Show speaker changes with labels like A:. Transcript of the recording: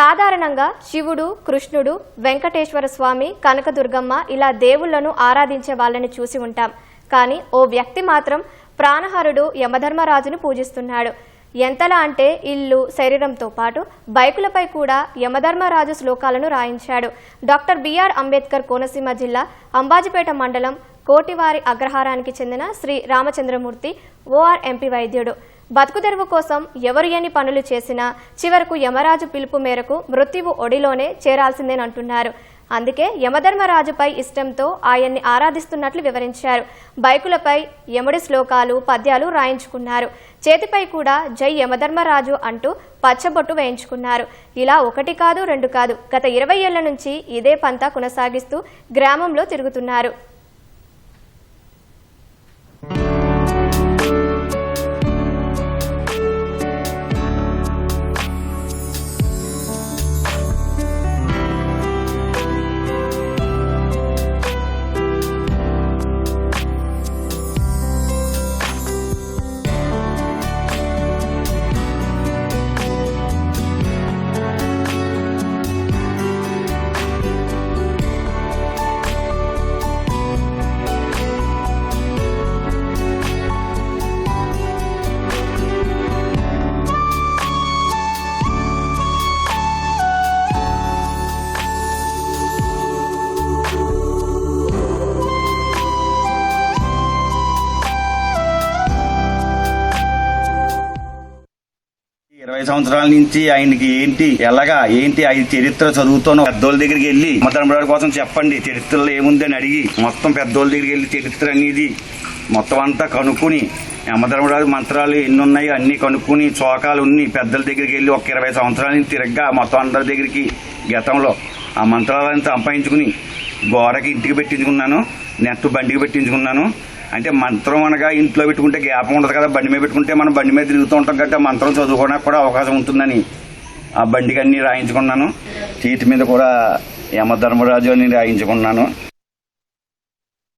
A: సాధారణంగా శివుడు కృష్ణుడు వెంకటేశ్వర స్వామి కనకదుర్గమ్మ ఇలా దేవుళ్ళను ఆరాధించే వాళ్ళని చూసి ఉంటాం. కానీ ఓ వ్యక్తి మాత్రం ప్రాణహరుడు యమధర్మరాజును పూజిస్తున్నాడు. ఎంతలా అంటే ఇల్లు శరీరంతో పాటు బైకులపై కూడా యమధర్మరాజు శ్లోకాలను రాయించాడు. డాక్టర్ బిఆర్ అంబేద్కర్ కోనసీమ జిల్లా అంబాజీపేట మండలం కోటివారి అగ్రహారానికి చెందిన శ్రీ రామచంద్రమూర్తి ఓఆర్ ఎంపీ వైద్యుడు. బతుకుదెరువు కోసం ఎవరు ఎన్ని పనులు చేసినా చివరకు యమరాజు పిలుపు మేరకు మృత్యువు ఒడిలోనే చేరాల్సిందేనంటున్నారు. అందుకే యమధర్మరాజుపై ఇష్టంతో ఆయన్ని ఆరాధిస్తున్నట్లు వివరించారు. బైకులపై యముడి శ్లోకాలు పద్యాలు రాయించుకున్నారు. చేతిపై కూడా జై యమధర్మరాజు అంటూ పచ్చబొట్టు వేయించుకున్నారు. ఇలా ఒకటి కాదు రెండు కాదు గత ఇరవై ఏళ్ళ నుంచి ఇదే పంతా కొనసాగిస్తూ గ్రామంలో తిరుగుతున్నారు.
B: ఇరవై సంవత్సరాల నుంచి ఆయనకి ఏంటి ఎలాగా ఏంటి ఆయన చరిత్ర చదువుతాను పెద్దోళ్ళ దగ్గరికి వెళ్ళి మధర్మరాడు కోసం చెప్పండి చరిత్రలో ఏముందని అడిగి మొత్తం పెద్దోళ్ళ దగ్గరికి వెళ్ళి చరిత్ర అనేది మొత్తం అంతా కనుక్కుని యమధర్మరాజు మంత్రాలు ఎన్ని ఉన్నాయో అన్ని కనుక్కుని చోకాలు ఉన్ని పెద్దల దగ్గరికి వెళ్ళి ఒక ఇరవై సంవత్సరాల నుంచి తిరగ్గా మొత్తం అందరి దగ్గరికి గతంలో ఆ మంత్రాలను సంపాదించుకుని గోడకి ఇంటికి పెట్టించుకున్నాను నెట్ బండికి పెట్టించుకున్నాను అంటే మంత్రం అనగా ఇంట్లో పెట్టుకుంటే జ్ఞాపకం ఉండదు కదా బండి మీద పెట్టుకుంటే మనం బండి మీద తిరుగుతూ ఉంటాం కదా మంత్రం చదువుకోవడానికి కూడా అవకాశం ఉంటుందని ఆ బండికి అన్ని రాయించుకున్నాను. చీటి మీద కూడా యమధర్మరాజు అని రాయించుకున్నాను.